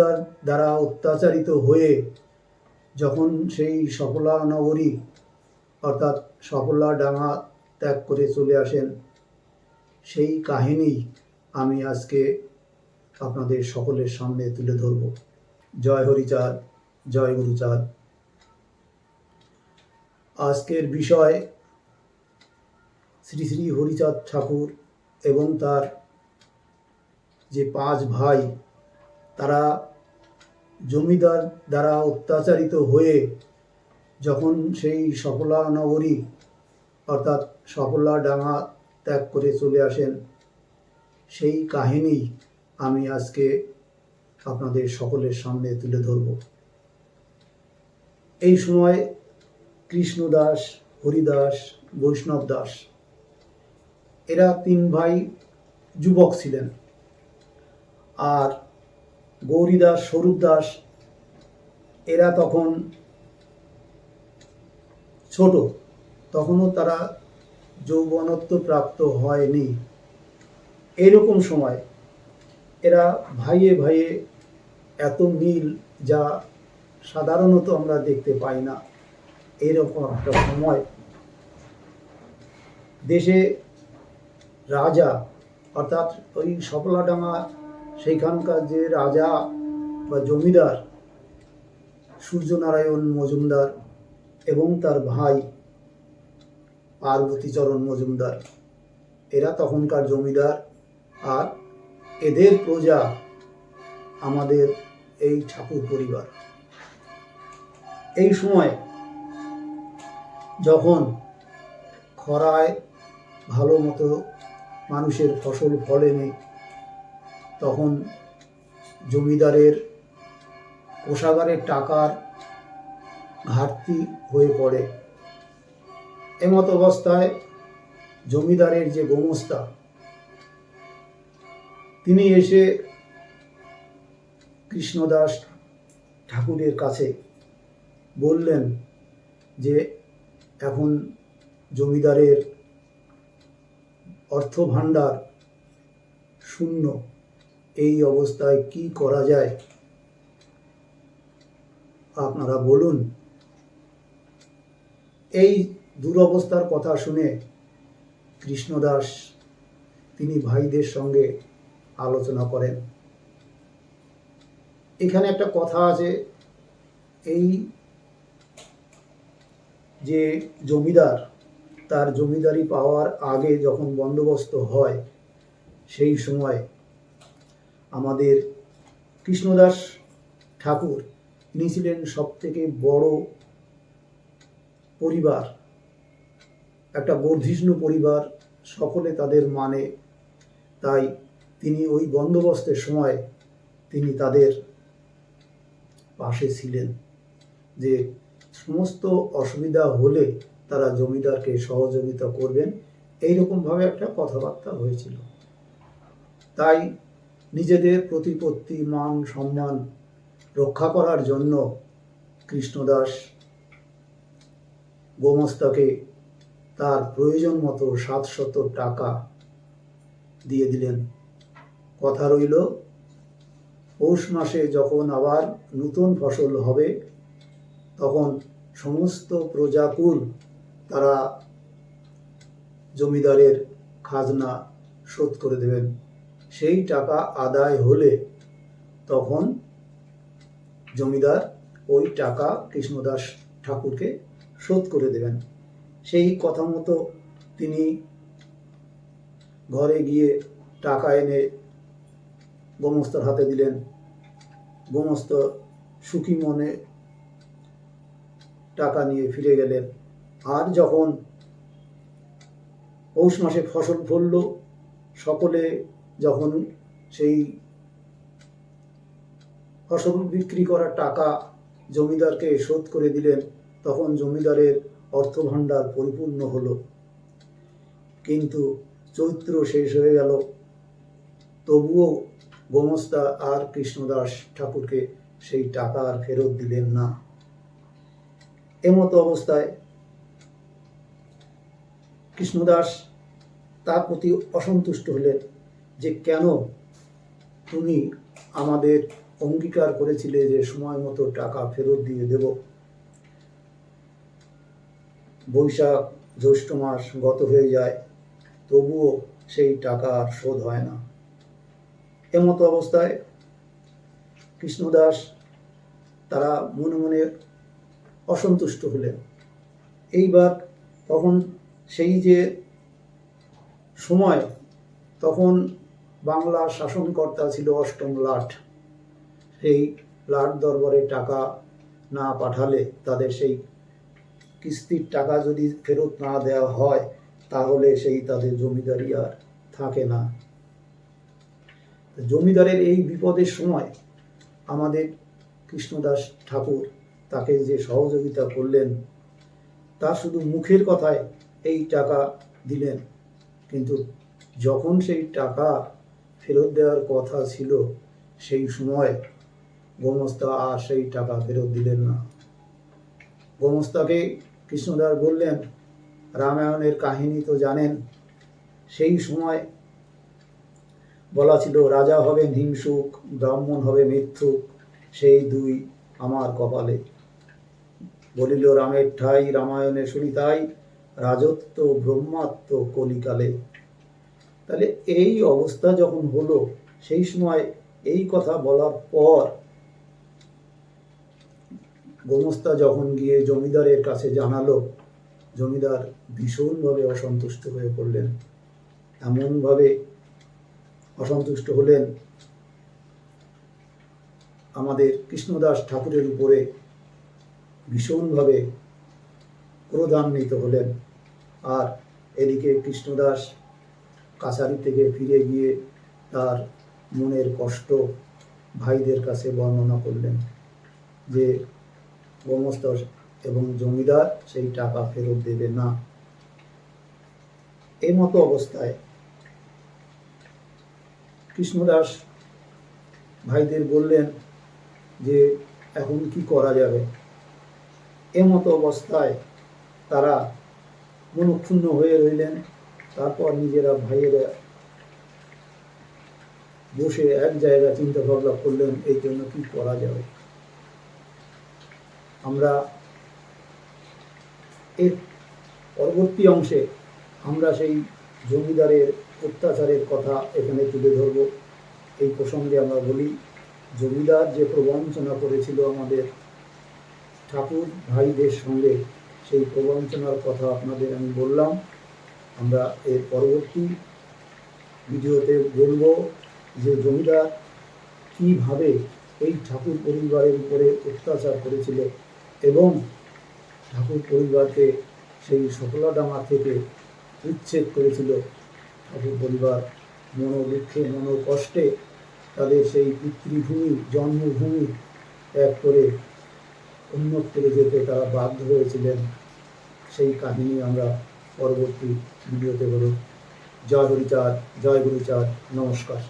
জমিদার দ্বারা অত্যাচারিত হয়ে যখন সেই সফলা নগরী, অর্থাৎ সফলা ডাঙা ত্যাগ করে চলে আসেন, সেই কাহিনী আমি আজকে আপনাদের সকলের সামনে তুলে ধরব। জয় হরিচাঁদ, জয় গুরুচাঁদ। আজকের বিষয় শ্রী শ্রী হরিচাঁদ ঠাকুর এবং তার যে পাঁচ ভাই, তারা জমিদার দ্বারা অত্যাচারিত হয়ে যখন সেই সফলা নগরী, অর্থাৎ সফলা ডাঙা ত্যাগ করে চলে আসেন, সেই কাহিনী আমি আজকে আপনাদের সকলের সামনে তুলে ধরব। এই সময় কৃষ্ণদাস, হরিদাস, বৈষ্ণব দাস, এরা তিন ভাই যুবক ছিলেন। আর গৌরীদাস স্বরূপ দাস এরা তখন ছোট। তখনও তারা যৌবনত্ব প্রাপ্ত হয়নি। এরকম সময় এরা ভাইয়ে ভাইয়ে এত মিল যা সাধারণত আমরা দেখতে পাই না। এরকম একটা সময়। দেশে রাজা, অর্থাৎ ওই সফলাডাঙ্গা সেইখানকার যে রাজা বা জমিদার, সূর্যনারায়ণ মজুমদার এবং তার ভাই পার্বতীচরণ মজুমদার, এরা তখনকার জমিদার। আর এদের প্রজা আমাদের এই ঠাকুর পরিবার। এই সময় যখন খরায় ভালো মতো মানুষের ফসল ফলেনি তখন জমিদারের কোষাগারের টাকার ঘাটতি হয়ে পড়ে। এমত অবস্থায় জমিদারের যে গোমস্তা, তিনি এসে কৃষ্ণদাস ঠাকুরের কাছে বললেন যে, এখন জমিদারের অর্থভাণ্ডার শূন্য। এই অবস্থায় কি করা যায়? আপনারা বলুন। এই দুরবস্থার কথা শুনে কৃষ্ণদাস তিনি ভাইদের সঙ্গে আলোচনা করেন। এখানে একটা কথা আছে, এই যে জমিদার, তার জমিদারি পাওয়ার আগে যখন বন্দোবস্ত হয়, সেই সময় আমাদের কৃষ্ণদাস ঠাকুর ইনি ছিলেন সব থেকে বড় পরিবার, একটা বর্ধিষ্ণু পরিবার, সকলে তাদের মানে। তাই তিনি ওই বন্দোবস্তের সময় তিনি তাদের পাশে ছিলেন যে সমস্ত অসুবিধা হলে তারা জমিদারকে সহযোগিতা করবেন। এইরকমভাবে একটা কথাবার্তা হয়েছিল। তাই নিজেদের প্রতিপত্তি, মান, সম্মান রক্ষা করার জন্য কৃষ্ণদাস গোমস্তাকে তার প্রয়োজন মতো সাতশত টাকা দিয়ে দিলেন। কথা রইল, পৌষ মাসে যখন আবার নতুন ফসল হবে, তখন সমস্ত প্রজাকুল তারা জমিদারের খাজনা শোধ করে দেবেন। সেই টাকা আদায় হলে তখন জমিদার ওই টাকা কৃষ্ণদাস ঠাকুরকে শোধ করে দেবেন। সেই কথা মতো তিনি ঘরে গিয়ে টাকা এনে গোমস্তর হাতে দিলেন। গোমস্ত সুখী মনে টাকা নিয়ে ফিরে গেলেন। আর যখন পৌষ মাসে ফসল ফলল, সকলে যখন সেই ফসল বিক্রি করা টাকা জমিদারকে শোধ করে দিলেন, তখন জমিদারের অর্থভাণ্ডার পরিপূর্ণ হলো। কিন্তু চৈত্র শেষ হয়ে গেল। তবুও গোমস্তা আর কৃষ্ণদাস ঠাকুরকে সেই টাকা আর ফেরত দিলেন না। এমতো অবস্থায় কৃষ্ণদাস তার প্রতি অসন্তুষ্ট হলেন। যে কেন তুমি আমাদের অঙ্গীকার করেছিলে যে সময় মতো টাকা ফেরত দিয়ে দেব? বৈশাখ, জ্যৈষ্ঠ মাস গত হয়ে যায়, তবুও সেই টাকা আর শোধ হয় না। এমতো অবস্থায় কৃষ্ণদাস তারা মনে মনে অসন্তুষ্ট হলেন। এইবার তখন সেই যে সময়, তখন বাংলা শাসনকর্তা ছিল অষ্টম লাট। সেই লাট দরবারে টাকা না পাঠালে তাদের সেই কিস্তির টাকা যদি ফেরত না দেওয়া হয়, তাহলে সেই তাদের জমিদারি আর থাকে না। জমিদারের এই বিপদের সময় আমাদের কৃষ্ণদাস ঠাকুর তাকে যে সহযোগিতা করলেন, তা শুধু মুখের কথায় এই টাকা দিলেন, কিন্তু যখন সেই টাকা ফেরত দেওয়ার কথা ছিল, সেই সময় গোমস্তা আর সেই টাকা ফেরত দিলেন না। গোমস্তাকে কৃষ্ণদাস বললেন, রামায়ণের কাহিনী তো জানেন, সেই সময় বলা ছিল, রাজা হবেন হিংসুক, ব্রাহ্মণ হবে মিথ্যুক, সেই দুই আমার কপালে। বলিল, রামের ঠাই রামায়ণে শুনি তাই রাজত্ব ব্রহ্মাত্ম কলিকালে। তাহলে এই অবস্থা যখন হলো, সেই সময় এই কথা বলার পর গোমস্তা যখন গিয়ে জমিদারের কাছে জানালো, জমিদার ভীষণভাবে অসন্তুষ্ট হয়ে পড়লেন। এমনভাবে অসন্তুষ্ট হলেন আমাদের কৃষ্ণদাস ঠাকুরের উপরে ভীষণভাবে ক্রোধান্বিত হলেন। আর এদিকে কৃষ্ণদাস কাছারি থেকে ফিরে গিয়ে তার মনের কষ্ট ভাইদের কাছে বর্ণনা করলেন যে গোমস্ত এবং জমিদার সেই টাকা ফেরত দেবে না। এই মতো অবস্থায় কৃষ্ণদাস ভাইদের বললেন যে, এখন কি করা যাবে? এমতো অবস্থায় তারা মনক্ষুণ্ণ হয়ে রইলেন। তারপর নিজেরা ভাইয়েরা বসে এক জায়গায় চিন্তা ভাবনা করলেন, এই জন্য কি করা যাবে? আমরা এর পরবর্তী অংশে আমরা সেই জমিদারের অত্যাচারের কথা এখানে তুলে ধরব। এই প্রসঙ্গে আমরা বলি, জমিদার যে প্রবঞ্চনা করেছিল আমাদের ঠাকুর ভাইদের সঙ্গে, সেই প্রবঞ্চনার কথা আপনাদের আমি বললাম। আমরা এর পরবর্তী ভিডিওতে বলব যে জমিদার কীভাবে এই ঠাকুর পরিবারের উপরে অত্যাচার করেছিল এবং ঠাকুর পরিবারকে সেই সকলা সফলাডাঙ্গা থেকে উচ্ছেদ করেছিল। ঠাকুর পরিবার মনোদুঃখে, মনোকষ্টে তাদের সেই পিতৃভূমি, জন্মভূমি ত্যাগ করে অন্যত্রে যেতে তারা বাধ্য হয়েছিলেন। সেই কাহিনী আমরা পরবর্তী ভিডিওতে বলুন। জয় হরিচাঁদ জয় গুরুচাঁদ নমস্কার।